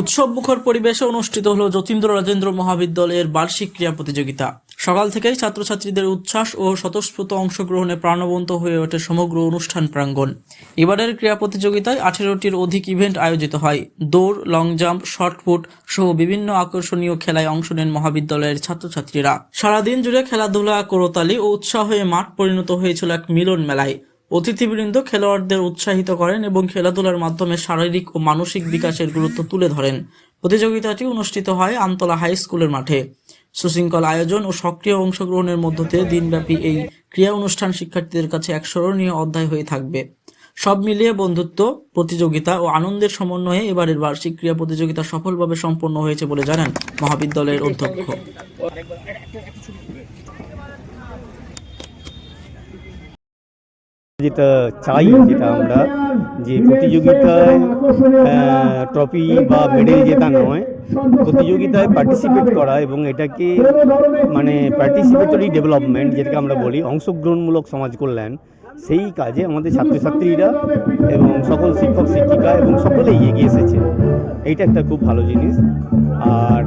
উৎসব মুখর পরিবেশে অনুষ্ঠিত হলো যতীন্দ্র রাজেন্দ্র মহাবিদ্যালয়ের বার্ষিক ক্রীড়া প্রতিযোগিতা। সকাল থেকেই ছাত্রছাত্রীদের উচ্ছ্বাস ও স্বতঃস্ফূর্ত অংশগ্রহণে প্রাণবন্ত হয়ে ওঠে সমগ্র অনুষ্ঠান প্রাঙ্গণ। এবারের ক্রীড়া প্রতিযোগিতায় আঠেরোটির অধিক ইভেন্ট আয়োজিত হয়। দৌড়, লং জাম্প শর্টপুট সহ বিভিন্ন আকর্ষণীয় খেলায় অংশ নেন মহাবিদ্যালয়ের ছাত্রছাত্রীরা। সারাদিন জুড়ে খেলাধুলা, করতালি ও উৎসাহে মাঠ পরিণত হয়েছিল এক মিলন মেলায়। অতিথিবৃন্দ খেলোয়াড়দের উৎসাহিত করেন এবং খেলাধুলার মাধ্যমে শারীরিক ও মানসিক বিকাশের গুরুত্ব তুলে ধরেন। প্রতিযোগিতাটি অনুষ্ঠিত হয় আমতলা হাই স্কুলের মাঠে। সুশৃঙ্খল আয়োজন ও সক্রিয় অংশগ্রহণের মধ্য দিয়ে দিনব্যাপী এই ক্রীড়া অনুষ্ঠান শিক্ষার্থীদের কাছে এক স্মরণীয় অধ্যায় হয়ে থাকবে। সব মিলিয়ে বন্ধুত্ব, প্রতিযোগিতা ও আনন্দের সমন্বয়ে এবারের বার্ষিক ক্রীড়া প্রতিযোগিতা সফলভাবে সম্পন্ন হয়েছে বলে জানান মহাবিদ্যালয়ের অধ্যক্ষ। যেটা চাই, যেটা আমরা যে প্রতিযোগিতায় ট্রফি বা মেডেল জেতা নয়, প্রতিযোগিতায় পার্টিসিপেট করা এবং এটাকে মানে পার্টিসিপেটরি ডেভেলপমেন্ট যেটাকে আমরা বলি, অংশগ্রহণমূলক সমাজ কল্যাণ, সেই কাজে আমাদের ছাত্রছাত্রীরা এবং সকল শিক্ষক শিক্ষিকা এবং সকলেই এগিয়ে এসেছে। এইটা একটা খুব ভালো জিনিস। আর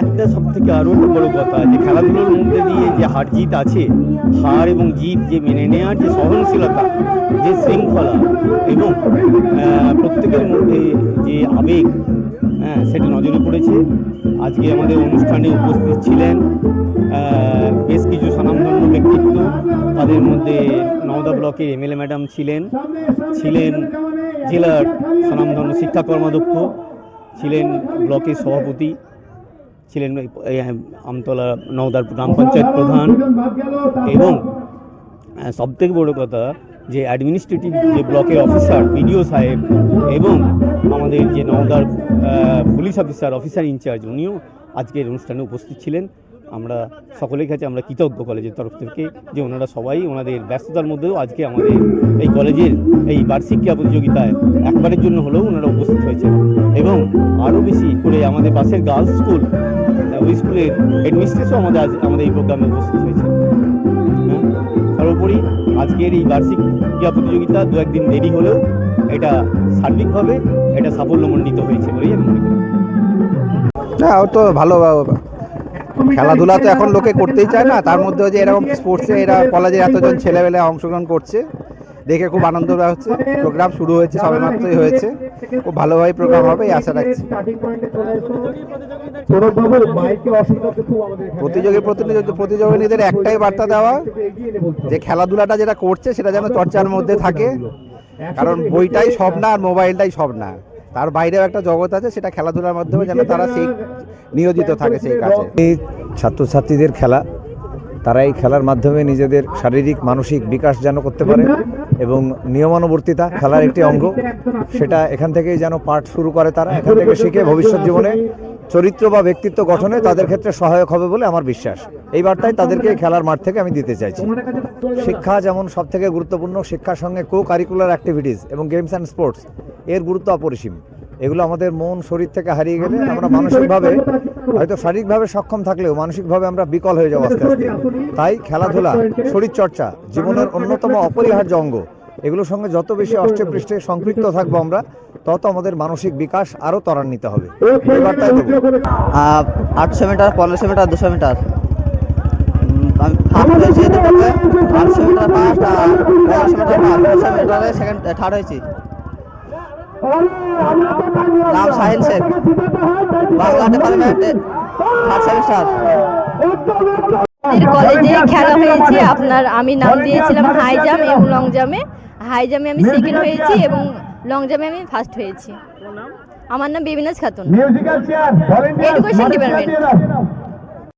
একটা সব থেকে আরও একটা বড় কথা যে খেলাধুলোর মধ্যে দিয়ে যে হার জিত আছে, হার এবং জিত যে মেনে নেওয়ার যে সহনশীলতা, যে শৃঙ্খলা এবং প্রত্যেকের মধ্যে যে আবেগ হ্যাঁ সেটা নজরে পড়েছে। আজকে আমাদের অনুষ্ঠানে উপস্থিত ছিলেন বেশ কিছু স্বনামধন্য ব্যক্তিত্ব। তাদের মধ্যে নওদা ব্লকের এমএলএ ম্যাডাম ছিলেন ছিলেন জেলার স্বনামধন্য শিক্ষা কর্মাধ্যক্ষ, ছিলেন ব্লকের সভাপতি ছিলেন আমতলা নওদার গ্রাম পঞ্চায়েত প্রধান। এবং সব থেকে বড় কথা যে অ্যাডমিনিস্ট্রেটিভ যে ব্লকের অফিসার বিডিও সাহেব এবং আমাদের যে নওদার police officer officer in charge উনিও আজকের অনুষ্ঠানে উপস্থিত ছিলেন। আমরা সকলের কাছে আমরা কৃতজ্ঞ কলেজের তরফ থেকে যে ওনারা সবাই ওনাদের ব্যস্ততার মধ্যেও আজকে আমাদের এই কলেজের এই বার্ষিক ক্রীড়া প্রতিযোগিতায় একবারের জন্য হলেও ওনারা উপস্থিত হয়েছেন। এবং আরও বেশি করে আমাদের পাশের গার্লস স্কুল ওই স্কুলের হেডমিস্ট্রেসও আমাদের আজ আমাদের এই প্রোগ্রামে উপস্থিত হয়েছে। হ্যাঁ? সর্বোপরি আজকের এই বার্ষিক ক্রীড়া প্রতিযোগিতা দু একদিন দেরি হলেও এটা সার্বিকভাবে এটা সাফল্যমণ্ডিত হয়েছে বলেই আমি মনে করি। না, ও তো ভালো খেলাধুলা তো এখন লোকে করতেই চায় না, তার মধ্যেও যে এরকম স্পোর্টসে এরা কলেজের এতজন ছেলেবেলে অংশগ্রহণ করছে। দেখে খুব আনন্দ হচ্ছে। প্রোগ্রাম শুরু হয়েছে সবে মাত্রই হয়েছে। খুব ভালোভাবে প্রোগ্রাম হবে এই আশা রাখছি। প্রতিযোগী প্রতিনিধি প্রতিযোগিনীদের একটাই বার্তা দেওয়া যে খেলাধুলাটা যেটা করছে সেটা যেন চর্চার মধ্যে থাকে। কারণ বইটাই সব না আর মোবাইলটাই সব না। তার বাইরেও একটা জগৎ আছে সেটা খেলাধুলার মাধ্যমে যেন তারা সেই নিয়োজিত থাকে সেই কাজে। এই ছাত্রছাত্রীদের খেলা তারা এই খেলার মাধ্যমে নিজেদের শারীরিক, মানসিক বিকাশ যেন করতে পারে এবং নিয়মানুবর্তিতা খেলার একটি অঙ্গ। সেটা এখান থেকেই যেন পাঠ শুরু করে তারা, এখান থেকে শিখে ভবিষ্যৎ জীবনে চরিত্র বা ব্যক্তিত্ব গঠনে তাদের ক্ষেত্রে সহায়ক হবে বলে আমার বিশ্বাস। এই বার্তায় তাদেরকে খেলার মাঠ থেকে আমি দিতে চাইছি। শিক্ষা যেমন সব থেকে গুরুত্বপূর্ণ, শিক্ষার সঙ্গে কো কারিকুলার অ্যাক্টিভিটিস এবং গেমস অ্যান্ড স্পোর্টস এর গুরুত্ব অপরিসীম। এগুলো আমাদের মন, শরীর থেকে হারিয়ে গেলে আমরা মানসিকভাবে হয়তো শারীরিকভাবে সক্ষম থাকলেও মানসিকভাবে আমরা বিকল হয়ে যাব আস্তে আস্তে। তাই খেলাধুলা, শরীরচর্চা জীবনের অন্যতম অপরিহার্য অঙ্গ। এগুলোর সঙ্গে যত বেশি অষ্টপৃষ্ঠে সম্পৃক্ত থাকব আমরা, তত আমাদের মানসিক বিকাশ আরও ত্বরান্বিত হবে। আটশো মিটার, পনেরোশো মিটার, দুশো মিটার। আটশো মিটার পনেরোশো মিটার থার্ড হয়েছি। নাম সাহিল শেখ। বাংলা ডিপার্টমেন্টে থার্ড সেমিস্টার কলেজে খেলা হয়েছে আপনার আমি নাম দিয়েছিলাম হাই জাম্প এবং লং জাম্পে হাই জাম্পে আমি সেকেন্ড হয়েছি এবং লং জাম্পে আমি ফার্স্ট হয়েছি। আমার নাম বেবিনাজ খাতুন। Education department